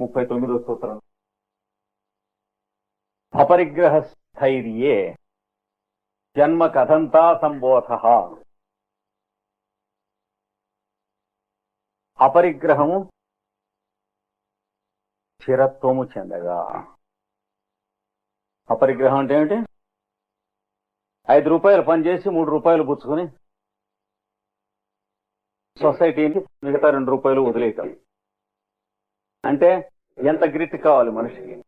ముప్పై తొమ్మిదో సూత్రం అపరిగ్రహ స్థైర్యే జన్మ కథంతా సంబోధ. అపరిగ్రహము స్థిరత్వము చెందగా. అపరిగ్రహం అంటే ఏమిటి? ఐదు రూపాయలు పనిచేసి మూడు రూపాయలు పుచ్చుకొని సొసైటీని మిగతా రెండు రూపాయలు వదిలేయటం. అంటే ఎంత గ్రిట్ కావాలి మనిషికి?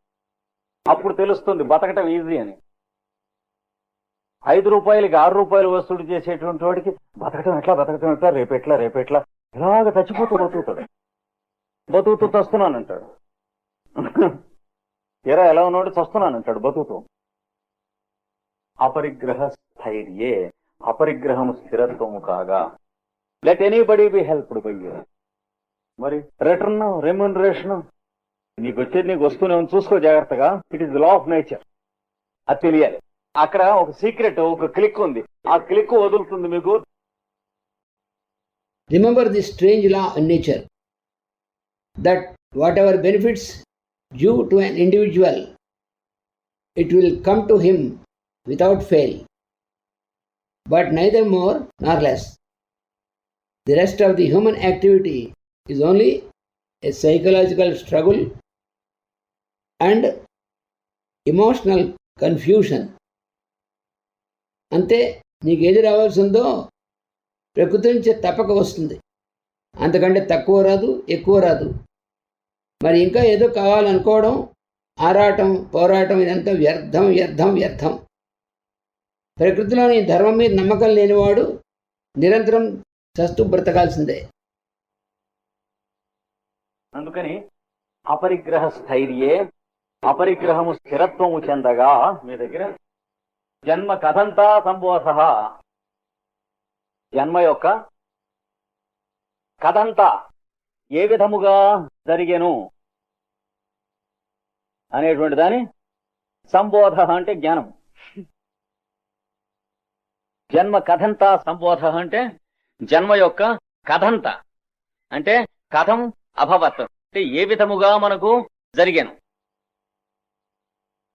అప్పుడు తెలుస్తుంది బతకటం ఈజీ అని. ఐదు రూపాయలకి ఆరు రూపాయలు వసూలు చేసేటువంటి వాడికి బతకటం ఎట్లా బతకటం ఎట్లా రేపెట్లా రేపెట్లా ఇలాగ చచ్చిపోతూ బతుకుతాడు. బతుకుతూ చస్తున్నానంటాడు. ఎరా ఎలా ఉన్నాడు? చస్తున్నానంటాడు బతుకుతూ. అపరిగ్రహ స్థైర్యే అపరిగ్రహము స్థిరత్వము కాగా. Let anybody be helped by you మరి రిటర్న్ రెమ్యునరేషన్ నీకు వచ్చేది నీకు వస్తూనే ఉంది చూసుకో జాగ్రత్తగా it is law of nature అది తెలియాలి అక్కడ ఒక సీక్రెట్ ఒక క్లిక్ ఉంది ఆ క్లిక్ వదులుతుంది మీకు Remember this strange law in nature that whatever benefits due to an individual, it will come to him without fail, but neither more nor less. The rest of the human activity is only a psychological struggle and emotional confusion. అంతే నీకు ఏది రావాల్సిందో ప్రకృతి నుంచి తప్పక వస్తుంది. అంతకంటే తక్కువ రాదు ఎక్కువ రాదు. మరి ఇంకా ఏదో కావాలనుకోవడం ఆరాటం పోరాటం ఇదంతా వ్యర్థం వ్యర్థం వ్యర్థం. ప్రకృతిలోని ధర్మం మీద నమ్మకం లేనివాడు నిరంతరం చస్తూ బ్రతకాల్సిందే. అందుకని అపరిగ్రహ స్థైర్యే అపరిగ్రహము స్థిరత్వము చెందగా మీ దగ్గర జన్మ కథంతా సంబోధ. జన్మ యొక్క కథంతా ఏ విధముగా జరిగెను అనేటువంటి దాని సంబోధ అంటే జ్ఞానం జన్మ కథంతా సంబోధ అంటే జన్మ యొక్క కథంత. అంటే కథం అభవత్. అంటే ఏ విధముగా మనకు జరిగాను.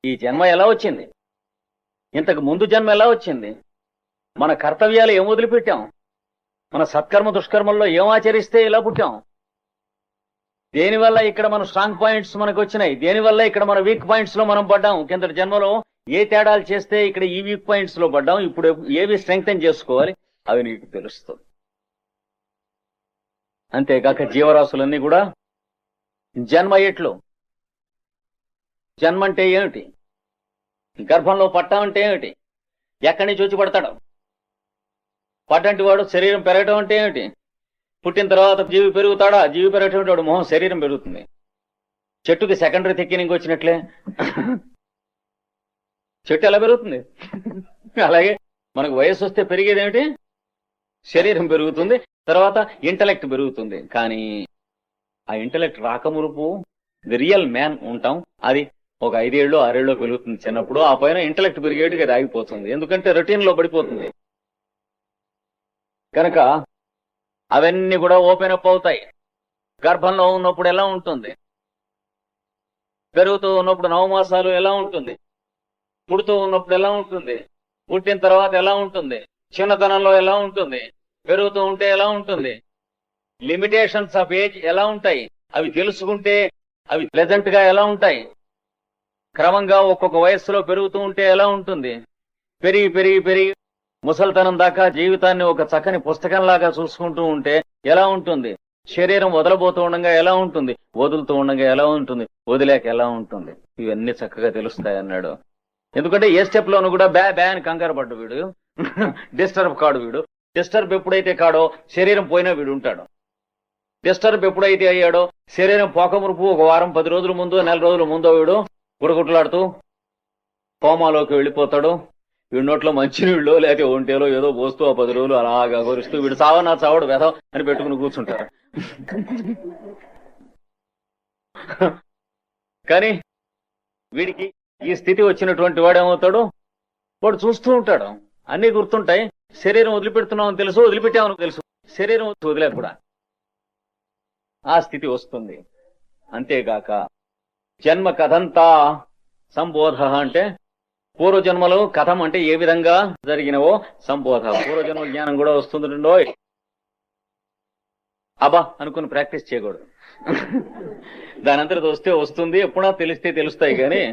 ఈ జన్మ ఎలా వచ్చింది? ఇంతకు ముందు జన్మ ఎలా వచ్చింది? మన కర్తవ్యాలు ఏం వదిలిపెట్టాం? మన సత్కర్మ దుష్కర్మల్లో ఏం ఆచరిస్తే ఇలా పుట్టాం? దేనివల్ల ఇక్కడ మన స్ట్రాంగ్ పాయింట్స్ మనకు వచ్చినాయి? దేనివల్ల ఇక్కడ మన వీక్ పాయింట్స్లో మనం పడ్డాం? కింద జన్మలో ఏ తేడాలు చేస్తే ఇక్కడ ఈ వీక్ పాయింట్స్లో పడ్డాం? ఇప్పుడు ఏవి స్ట్రెంగ్తన్ చేసుకోవాలి? అవి నీకు తెలుస్తుంది. అంతేకాక జీవరాశులన్నీ కూడా జన్మ ఎట్లు? జన్మ అంటే ఏమిటి? గర్భంలో పట్టం అంటే ఏమిటి? ఎక్కడి నుంచి వచ్చి పడతాడు? పడ్డంటి వాడు శరీరం పెరగటం అంటే ఏమిటి? పుట్టిన తర్వాత జీవి పెరుగుతాడా? జీవి పెరగటం వాడు మొహం శరీరం పెరుగుతుంది. చెట్టుకి సెకండరీ థిక్కినింగ్ వచ్చినట్లే. చెట్టు ఎలా పెరుగుతుంది? అలాగే మనకు వయసు వస్తే పెరిగేది ఏమిటి? శరీరం పెరుగుతుంది తర్వాత ఇంటలెక్ట్ పెరుగుతుంది. కానీ ఆ ఇంటలెక్ట్ రాకమురుపు ది రియల్ మ్యాన్ ఉంటాం. అది ఒక ఐదేళ్ళు ఆరేళ్ళు పెరుగుతుంది చిన్నప్పుడు. ఆ పైన ఇంటలెక్ట్ పెరిగేటికి అది ఆగిపోతుంది. ఎందుకంటే రొటీన్లో పడిపోతుంది. కనుక అవన్నీ కూడా ఓపెన్ అప్ అవుతాయి. గర్భంలో ఉన్నప్పుడు ఎలా ఉంటుంది? పెరుగుతూ ఉన్నప్పుడు నవమాసాలు ఎలా ఉంటుంది? పుడుతూ ఉన్నప్పుడు ఎలా ఉంటుంది? పుట్టిన తర్వాత ఎలా ఉంటుంది? చిన్నతనంలో ఎలా ఉంటుంది? పెరుగుతూ ఉంటే ఎలా ఉంటుంది? లిమిటేషన్స్ ఆఫ్ ఏజ్ ఎలా ఉంటాయి? అవి తెలుసుకుంటే అవి ప్లెజెంట్గా ఎలా ఉంటాయి? క్రమంగా ఒక్కొక్క వయస్సులో పెరుగుతూ ఉంటే ఎలా ఉంటుంది? పెరిగి పెరిగి పెరిగి ముసల్తనం దాకా జీవితాన్ని ఒక చక్కని పుస్తకంలాగా చూసుకుంటూ ఉంటే ఎలా ఉంటుంది? శరీరం వదలబోతూ ఉండగా ఎలా ఉంటుంది? వదులుతూ ఉండగా ఎలా ఉంటుంది? వదిలేక ఎలా ఉంటుంది? ఇవన్నీ చక్కగా తెలుస్తాయి అన్నాడు. ఎందుకంటే ఏ స్టెప్ లోను కూడా బ్యా బ్యా అని కంగారు పడ్డు వీడు. డిస్టర్బ్ కాడు వీడు. డిస్టర్బ్ ఎప్పుడైతే కాడో శరీరం పోయినా వీడు ఉంటాడు. డిస్టర్బ్ ఎప్పుడైతే అయ్యాడో శరీరం పోకమురుపు ఒక వారం పది రోజుల ముందు నెల రోజుల ముందో వీడు గుడగుట్లాడుతూ కోమాలోకి వెళ్ళిపోతాడు. వీడి నోట్లో మంచినీళ్ళు లేకపోతే ఒంటేలో ఏదో పోస్తూ ఆ పది రోజులు అలాగా కొరుస్తూ వీడు సావనా చావడు వెధం అని పెట్టుకుని కూర్చుంటారు కానీ వీడికి ఈ స్థితి వచ్చినటువంటి వాడు ఏమవుతాడు? వాడు చూస్తూ ఉంటాడు. అన్ని గుర్తుంటాయి. శరీరం వదిలిపెడుతున్నామని తెలుసు వదిలిపెట్టామని తెలుసు. శరీరం వదిలేకూడా ఆ స్థితి వస్తుంది. అంతేగాక జన్మ కథంతా సంబోధ అంటే పూర్వజన్మలు కథం అంటే ఏ విధంగా జరిగినవో సంబోధ. పూర్వజన్మ జ్ఞానం కూడా వస్తుంది అబా అబ్బా అనుకుని ప్రాక్టీస్ చేయకూడదు. దాని అంతటి వస్తే వస్తుంది ఎప్పుడో తెలిస్తే తెలుస్తాయి కానీ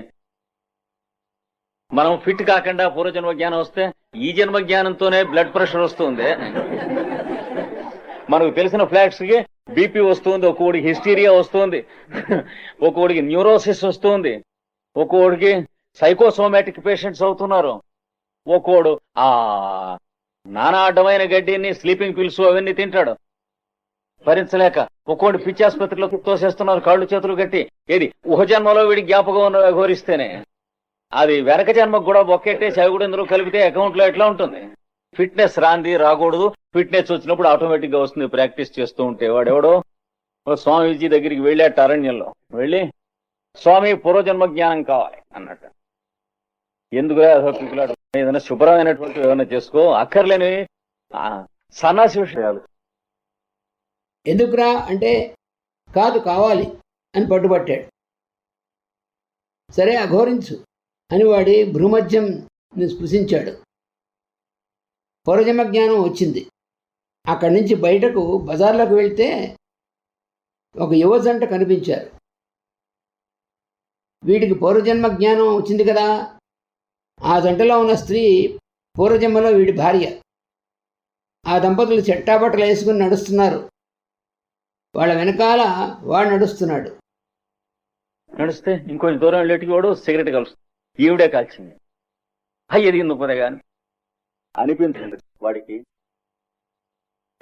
మనం ఫిట్ కాకుండా పూర్వజన్మ జ్ఞానం వస్తే ఈ జన్మ జ్ఞానంతోనే బ్లడ్ ప్రెషర్ వస్తుంది. మనకు తెలిసిన ఫ్లాట్స్కి బీపీ వస్తుంది ఒక్కోడికి హిస్టీరియా వస్తుంది ఒక్కోడికి న్యూరోసిస్ వస్తుంది ఒక్కొక్కడికి సైకోసోమాటిక్ పేషెంట్స్ అవుతున్నారు ఒక్కోడు ఆ నానా అడ్డమైన గడ్డిని స్లీపింగ్ పిల్స్ అవన్నీ తింటాడు. భరించలేక ఒక్కోటి పిచ్చి ఆసుపత్రిలోకి తోసేస్తున్నారు కాళ్ళు చేతులు కట్టి. ఏది ఊహ జన్మలో వీడి జ్ఞాపకం ఘోరిస్తేనే. అది వెనక జన్మకు కూడా ఒక్కెట్టేసి అవి కూడా ఇందులో కలిపితే అకౌంట్లో ఎట్లా ఉంటుంది? ఫిట్నెస్ రాంది రాకూడదు. ఫిట్నెస్ వచ్చినప్పుడు ఆటోమేటిక్గా వస్తుంది. ప్రాక్టీస్ చేస్తూ ఉంటే వాడెవడో? ఓ స్వామీజీ దగ్గరికి వెళ్ళాట అరణ్యంలో. వెళ్ళి స్వామి పూర్వజన్మ జ్ఞానం కావాలి అన్నట్టు. ఎందుకురా ఏదైనా శుభ్రమైనటువంటి ఏమైనా చేసుకో? అక్కర్లేని సన్నాసి విషయాలు. ఎందుకురా అంటే కాదు కావాలి అని పట్టుబట్టాడు. సరే అఘోరించు అని వాడి భ్రూమధ్యం స్పృశించాడు. పూర్వజన్మ జ్ఞానం వచ్చింది. అక్కడి నుంచి బయటకు బజార్లోకి వెళ్తే ఒక యువ జంట కనిపించారు. వీడికి పూర్వజన్మ జ్ఞానం వచ్చింది కదా? ఆ జంటలో ఉన్న స్త్రీ పూర్వజన్మలో వీడి భార్య. ఆ దంపతులు చెట్టాబట్టలు వేసుకుని నడుస్తున్నారు. వాళ్ళ వెనకాల వాడు నడుస్తున్నాడు. నడిస్తే ఇంకొంచెం దూరం వెళ్ళేటికి వాడు సిగరెట్ కలుస్తుంది ఈవిడే కాల్చింది. అయ్యి ఎదిగింది పోతే కానీ అనిపించింది వాడికి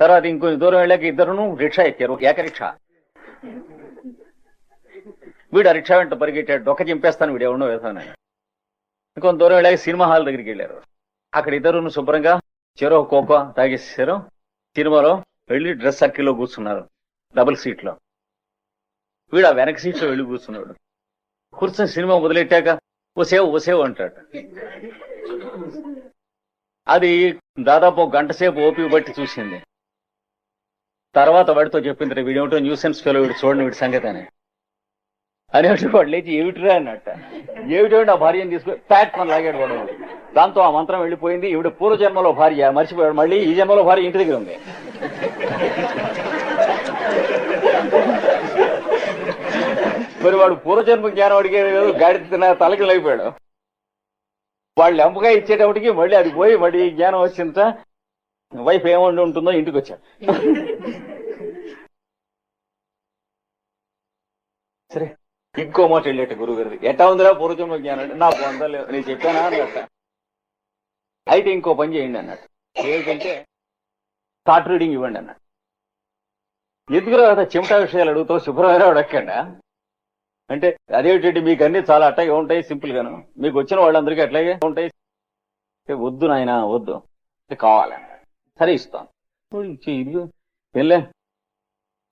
తర్వాత ఇంకొంచెం దూరం వెళ్ళాక ఇద్దరును రిక్షా ఎక్కారు. ఏక రిక్షా. వీడు ఆ రిక్షా వెంట పరిగెట్టాడు. డొక్క చింపేస్తాను వీడు ఎవడో వేసాను ఇంకొంత దూరం వెళ్ళాక సినిమా హాల్ దగ్గరికి వెళ్ళారు. అక్కడ ఇద్దరును శుభ్రంగా చెరో కోకో తాగేసేసారు. సినిమాలో వెళ్ళి డ్రెస్ సర్కిల్లో కూర్చున్నారు. డబుల్ సీట్లో. వీడు ఆ వెనక సీట్లో వెళ్ళి కూర్చున్నాడు. కూర్చొని సినిమా మొదలెట్టాక ఓసేవ్ ఓసేవ్ అంటాడు. అది దాదాపు గంట సేపు ఓపిక బట్టి చూసింది. తర్వాత వాడితో చెప్పింది వీడేమిటో న్యూసెన్స్ ఫెలో వీడు చూడండి వీడి సంగతి అని. అనేటి వాడు లేచి ఏమిటిరా అన్నట్ట. ఏమిటో నా భార్యను తీసుకుని ప్యాట్ మన లాగాడు వాడు. దాంతో ఆ మంత్రం వెళ్ళిపోయింది. ఈవిడ పూర్వజన్మలో భార్య మర్చిపోయాడు. మళ్ళీ ఈ జన్మలో భార్య ఇంటి దగ్గర ఉంది. మరి వాడు పూర్వజన్మ జ్ఞానం అడిగే గాడి తిన తలకి లేకపోయాడు వాళ్ళు ఎంపగా ఇచ్చేటప్పటికి మళ్ళీ అది పోయి మళ్ళీ జ్ఞానం వచ్చింత వైఫ్ ఏమండి ఉంటుందో ఇంటికి వచ్చాడు సరే ఇంకో మాట వెళ్ళేట గురువు ఎట్టా ఉందిరా పూర్వజన్మ జ్ఞానం అంటే? నా పొందలేదు నేను చెప్పానా అన్నట్ట అయితే ఇంకో పని చేయండి అన్నట్టు ఏమిటంటే థాట్ రీడింగ్ ఇవ్వండి అన్నట్టు ఎందుకురా కదా చెమటా విషయాలు అడుగుతావు? శుభ్రమైన అడగండా అంటే అదేమిటంటే మీకు అన్ని చాలా అట్టగా ఉంటాయి సింపుల్ గాను. మీకు వచ్చిన వాళ్ళందరికీ అట్లాగే ఉంటాయి. వద్దు నాయన వద్దు. కావాలి సరే ఇస్తాను ఇదిగో వెళ్ళే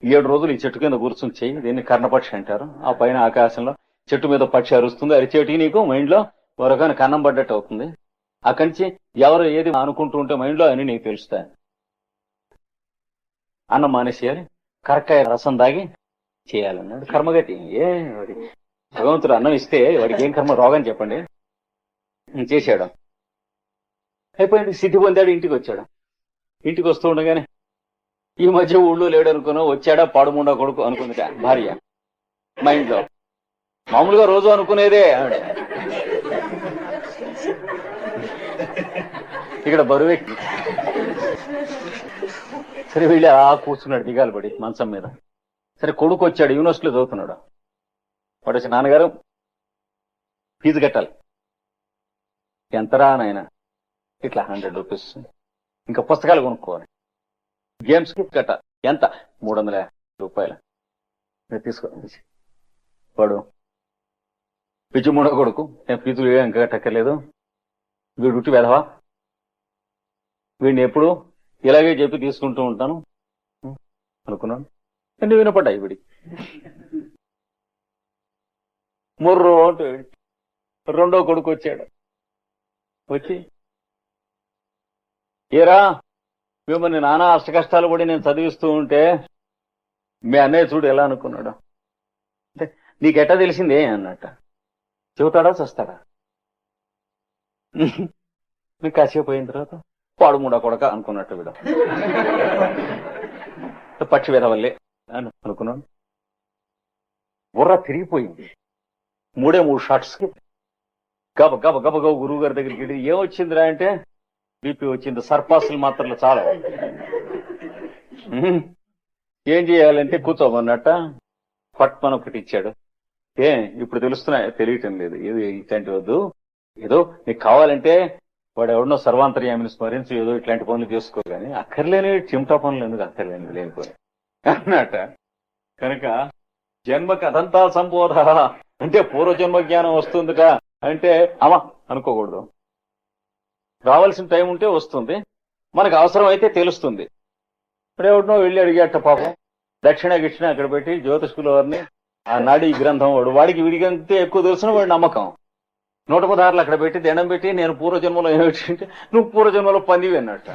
ఏడు రోజులు ఈ చెట్టు కింద కూర్చుని చెయ్యి దీన్ని కర్ణపక్షి అంటారు. ఆ పైన ఆకాశంలో చెట్టు మీద పక్షి అరుస్తుంది. అరిచేటికి నీకు మైండ్లో కన్నం పడ్డట్టు అవుతుంది. అక్కడి నుంచి ఎవరు ఏది అనుకుంటూ ఉంటే మైండ్లో అని నీకు తెలుస్తాయి. అన్నం మానేసేయాలి. కరక్కాయ రసం దాగి చేయాలన్నాడు. కర్మగతి. ఏ వాడి భగవంతుడు అన్నం ఇస్తే వాడికి ఏం కర్మ రోగం చెప్పండి. చేశాడు. అయిపోయింది. సిద్ధి పొందాడు ఇంటికి వచ్చాడు. ఇంటికి వస్తూ ఉండగానే ఈ మధ్య ఊళ్ళో లేడు అనుకున్నా వచ్చాడా పాడుముండా కొడుకు అనుకుంది భార్య. మైండ్లో మామూలుగా రోజు అనుకునేదే ఆవిడ. ఇక్కడ బరువెక్కి సరే వెళ్ళి ఆ కూర్చున్నాడు దిగాలి పడి మంచం మీద. సరే కొడుకు వచ్చాడు యూనివర్సిటీలో చదువుతున్నాడు. వాడు వచ్చి నాన్నగారు ఫీజు కట్టాలి. ఎంతరా నాయన? ఇట్లా హండ్రెడ్ రూపీస్. ఇంకా పుస్తకాలు కొనుక్కోవాలి. గేమ్స్ కట్టాలి ఎంత? మూడు వందల రూపాయలు. తీసుకో వాడు పిచ్చి మూడో కొడుకు నేను ఫీజు ఇంకా కట్టక్కర్లేదు వీడు ఉట్టి వెధవా? వీడిని ఎప్పుడు ఇలాగే చెప్పి తీసుకుంటూ ఉంటాను. అనుకున్నాను. అన్ని వినపడ్డాయి వీడి ముర్రో అంటూ రెండో కొడుకు వచ్చాడు వచ్చి ఏరా మిమ్మల్ని నానా అష్ట కష్టాలు పడి నేను చదివిస్తూ ఉంటే మీ అన్నయ్య చూడు ఎలా అనుకున్నాడు అంటే నీకెట్టా తెలిసిందే అన్నట్ట చెబుతాడా చస్తాడా నీకు కాసేపు అయిన తర్వాత పాడుమూడా కొడక అనుకున్నట్టు వీడు పక్షి విధవల్లే అని అనుకున్నాను. బుర్ర తిరిగిపోయింది. మూడే మూడు షార్ట్స్ గబ గబ గబ గబ గురువు గారి దగ్గరికి వెళ్ళి ఏమొచ్చిందిరా అంటే? బీపీ వచ్చింది సర్పాసులు మాత్రలు చాలా. ఏం చేయాలంటే కూర్చోమన్నట్ట? పట్మన్ ఒకటి ఇచ్చాడు. ఏ ఇప్పుడు తెలుస్తున్నాయి? తెలియటం లేదు. ఏది ఇట్లాంటి వద్దు. ఏదో నీకు కావాలంటే వాడు ఎవడనో సర్వాంతర్యామిని స్మరించు ఏదో ఇట్లాంటి పనులు చేసుకో కానీ అక్కర్లేని చిమటా పనులు ఎందుకు అక్కర్లేని లేనిపోయి అన్నట. కనుక జన్మ కథంతా సంబోధ. అంటే పూర్వజన్మ జ్ఞానం వస్తుందిగా. అంటే అమా అనుకోకూడదు. రావాల్సిన టైం ఉంటే వస్తుంది. మనకు అవసరం అయితే తెలుస్తుంది. ఇప్పుడు వెళ్ళి అడిగేట పాపం. దక్షిణ గిక్షిణ అక్కడ పెట్టి జ్యోతిష్కుల వారిని ఆ నాడీ గ్రంథం వాడు. వాడికి విడిగంతే ఎక్కువ తెలిసిన వాడి నమ్మకం. నూట పదహారులు అక్కడ పెట్టి దండం పెట్టి నేను పూర్వజన్మలో ఏమిటి అంటే నువ్వు పూర్వజన్మలో పందివి అన్నట్ట.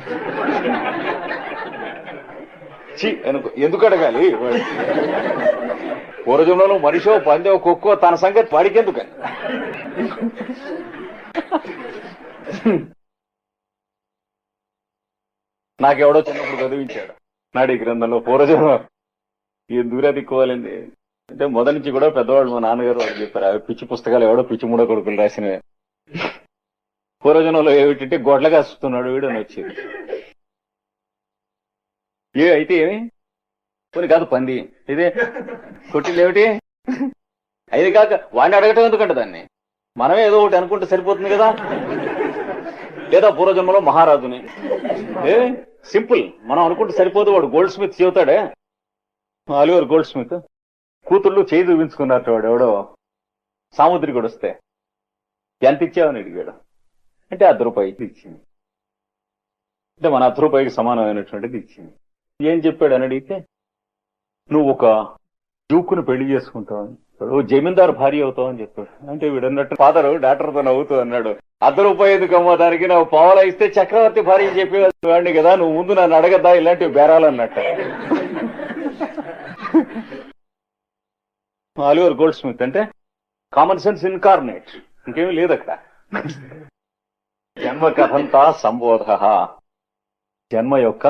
చి అనుకో ఎందుకు అడగాలి? పూర్వజంలో మనిషో పందో కుక్కో తన సంగతి వాడికెందుకని నాకెవడో చిన్నప్పుడు చదివించాడు. నాడీ గ్రంథంలో పూర్వజన్మ ఎందుకు దూరా దిక్కువాలండి? అంటే మొదటి నుంచి కూడా పెద్దవాళ్ళు మా నాన్నగారు వాళ్ళు చెప్పారు అవి పిచ్చి పుస్తకాలు ఎవడో పిచ్చి మూడో కొడుకులు రాసినవి. పూర్వజనంలో ఏమిటంటే గొడ్లగా వస్తున్నాడు వీడని వచ్చేది. ఏ అయితే ఏమి? కొన్ని కాదు పంది. ఇదే కొట్టింది ఏమిటి? అయితే కాక వాడిని అడగటం ఎందుకంటే దాన్ని? మనమే ఏదో ఒకటి అనుకుంటే సరిపోతుంది కదా? లేదా పూర్వజన్మలో మహారాజుని. A simple. మనం అనుకుంటే సరిపోదు వాడు గోల్డ్ స్మిత్ చెబుతాడే. ఆలివర్ గోల్డ్ స్మిత్ కూతుళ్ళు చేయి చూపించుకున్నట్టు వాడు ఎవడో. సాముద్రికుడు వస్తే. ఎంత ఇచ్చావని అడిగాడు. అంటే అర్ధ రూపాయికి ఇచ్చింది. అంటే మన అర్ధ రూపాయికి సమానమైనటువంటిది ఇచ్చింది. ఏం చెప్పాడు అని అడిగితే నువ్వు ఒక జూకును పెళ్ళి చేసుకుంటావు ఓ జమీందారు భార్య అవుతావు అని చెప్పాడు. అంటే వీడు అన్నట్టు ఫాదర్ డాక్టర్తో నవ్వుతూ అన్నాడు. అర్ధ రూపాయి ఎందుకు అమ్మా దానికి నువ్వు పావలా ఇస్తే చక్రవర్తి భార్య చెప్పేవాడిని కదా నువ్వు ముందు నన్ను అడగద్దా ఇలాంటివి బేరాలన్నట్టు. ఆలివర్ గోల్డ్ స్మిత్ అంటే కామన్ సెన్స్ ఇన్కార్నేట్ ఇంకేమీ లేదు అక్కడ జన్మ కథంతా సంబోధ జన్మ యొక్క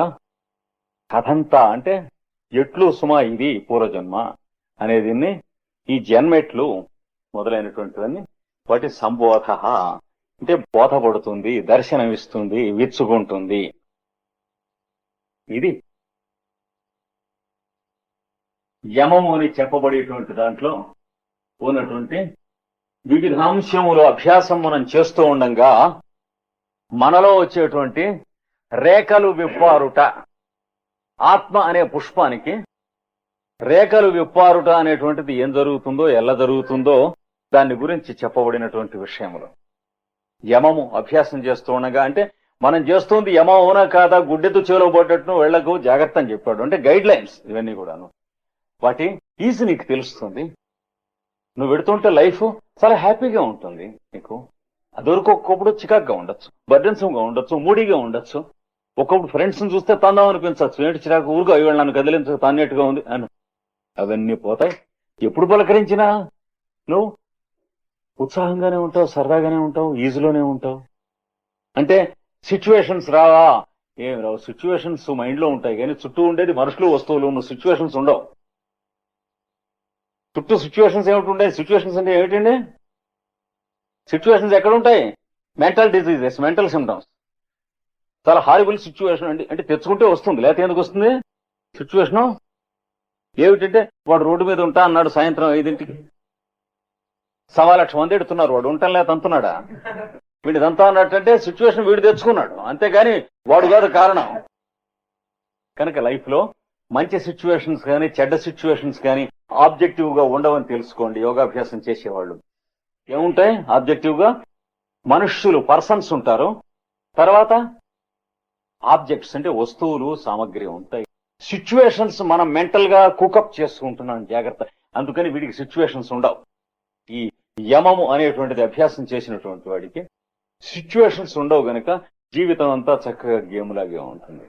కథంతా అంటే ఎట్లు సుమా ఇది పూర్వజన్మ అనేది ఈ జన్మెట్లు మొదలైనటువంటివన్నీ వాటి సంబోధ. అంటే బోధపడుతుంది దర్శనమిస్తుంది విచ్చుకుంటుంది. ఇది యమము అని చెప్పబడేటువంటి దాంట్లో ఉన్నటువంటి వివిధాంశములు అభ్యాసం మనం చేస్తూ ఉండగా మనలో వచ్చేటువంటి రేఖలు విప్పారుట. ఆత్మ అనే పుష్పానికి రేఖలు విప్పారుట అనేటువంటిది ఏం జరుగుతుందో ఎలా జరుగుతుందో దాని గురించి చెప్పబడినటువంటి విషయములు. యమము అభ్యాసం చేస్తూ ఉండగా అంటే మనం చేస్తుంది యమం అవునా కాదా గుడ్డెతో చేలో పడ్డట్టు వెళ్ళకు జాగ్రత్త అని చెప్పాడు. అంటే గైడ్ లైన్స్ ఇవన్నీ కూడాను. వాటి ఈజీ నీకు తెలుస్తుంది. నువ్వు పెడుతుంటే లైఫ్ చాలా హ్యాపీగా ఉంటుంది నీకు. అదివరకు ఒక్కప్పుడు చికాక్గా ఉండొచ్చు బర్డెన్సంగా ఉండొచ్చు మూడీగా ఉండొచ్చు. ఒక్కొక్కడు ఫ్రెండ్స్ చూస్తే తందాం అనిపించచ్చు ఏంటి చిరాకు ఊరుగా అవి నన్ను కదిలించ తానేట్టుగా ఉంది. అని. అవన్నీ పోతాయి. ఎప్పుడు పలకరించినా నువ్వు ఉత్సాహంగానే ఉంటావు సరదాగానే ఉంటావు ఈజీలోనే ఉంటావు. అంటే సిచ్యువేషన్స్ రావా ఏం రావు. సిచ్యువేషన్స్ మైండ్లో ఉంటాయి కానీ చుట్టూ ఉండేది మనుషులు వస్తువులు ఉన్న సిచ్యువేషన్స్ ఉండవు. చుట్టూ సిచ్యువేషన్స్ ఏమిటి ఉంటాయి సిచ్యువేషన్స్ అంటే ఏమిటండి? సిచ్యువేషన్స్ ఎక్కడ ఉంటాయి? మెంటల్ డిజీజెస్ మెంటల్ సిమ్టమ్స్ చాలా హారిబుల్ సిచ్యువేషన్ అండి. అంటే తెచ్చుకుంటే వస్తుంది లేకపోతే ఎందుకు వస్తుంది? సిచ్యువేషను ఏమిటంటే వాడు రోడ్డు మీద ఉంటా అన్నాడు సాయంత్రం ఐదింటికి. సవా లక్ష మంది ఎడుతున్నారు వాడు ఉంటాం లేదా అంటున్నాడా? వీడిదంతా అన్నట్టంటే సిచ్యువేషన్ వీడు తెచ్చుకున్నాడు. అంతేగాని వాడు కాదు కారణం. కనుక లైఫ్లో మంచి సిచ్యువేషన్స్ కానీ చెడ్డ సిచ్యువేషన్స్ కానీ ఆబ్జెక్టివ్గా ఉండవని తెలుసుకోండి యోగాభ్యాసం చేసేవాళ్ళు. ఏముంటాయి? ఆబ్జెక్టివ్గా మనుష్యులు పర్సన్స్ ఉంటారు. తర్వాత ఆబ్జెక్ట్స్ అంటే వస్తువులు సామగ్రి ఉంటాయి. సిచ్యువేషన్స్ మనం మెంటల్గా కుకప్ చేసుకుంటున్నాం జాగ్రత్త. అందుకని వీడికి సిచ్యువేషన్స్ ఉండవు. ఈ యమము అనేటువంటిది అభ్యాసం చేసినటువంటి వాడికి సిచ్యువేషన్స్ ఉండవు గనక జీవితం అంతా చక్కగా గేమ్ లాగే ఉంటుంది.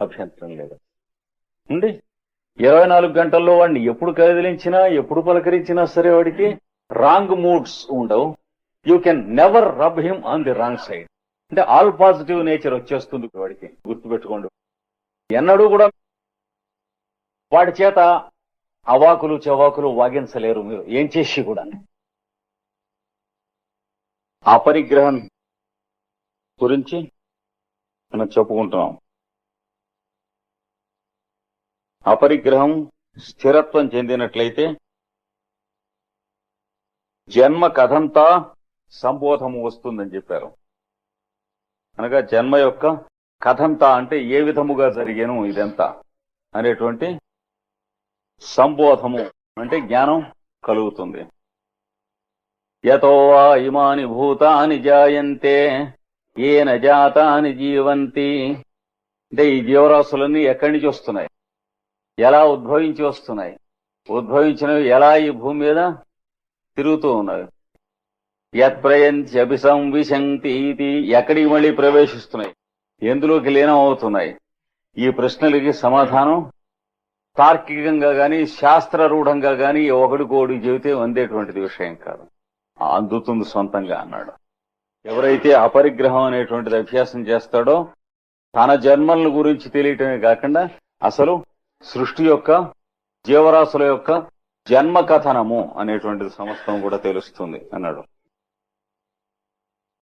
అభ్యంతరం లేదు. ఉంది ఇరవై నాలుగు గంటల్లో వాడిని ఎప్పుడు కదిలించినా ఎప్పుడు పలకరించినా సరే వాడికి రాంగ్ మూడ్స్ ఉండవు. You can never rub him on the wrong side అంటే ఆల్ పాజిటివ్ నేచర్ వచ్చేస్తుంది వాడికి గుర్తుపెట్టుకోండి. ఎన్నడూ కూడా వాడి చేత అవాకులు చవాకులు వాగించలేరు మీరు ఏం చేసి కూడా. ఆ పరిగ్రహం గురించి మనం చెప్పుకుంటున్నాం. అపరిగ్రహం స్థిరత్వం చెందినట్లయితే జన్మ కథంతా సంబోధము వస్తుందని చెప్పారు. అనగా జన్మ యొక్క కథంతా అంటే ఏ విధముగా జరిగేను ఇదంతా అనేటువంటి సంబోధము అంటే జ్ఞానం కలుగుతుంది. యతో వా ఇమాని భూతాని జాయంతే ఏన జాతాని జీవంతి. అంటే ఈ జీవరాశులన్నీ ఎక్కడి నుంచి వస్తున్నాయి? ఎలా ఉద్భవించి వస్తున్నాయి? ఉద్భవించినవి ఎలా ఈ భూమి మీద తిరుగుతూ ఉన్నవి యత్ప్రయంతి అభిసంవిశంతి ఇది ఎక్కడికి మళ్ళీ ప్రవేశిస్తున్నాయి? ఎందులోకి లీనం అవుతున్నాయి ఈ ప్రశ్నలకి సమాధానం? తార్కికంగా గాని శాస్త్ర రూఢంగా గాని ఒకడికోడి చెబితే అందేటువంటిది విషయం కాదు. అందుతుంది సొంతంగా అన్నాడు. ఎవరైతే అపరిగ్రహం అనేటువంటిది అభ్యాసం చేస్తాడో తన జన్మలను గురించి తెలియటమే కాకుండా అసలు సృష్టి యొక్క జీవరాశుల యొక్క జన్మ కథనము అనేటువంటిది సమస్తం కూడా తెలుస్తుంది అన్నాడు.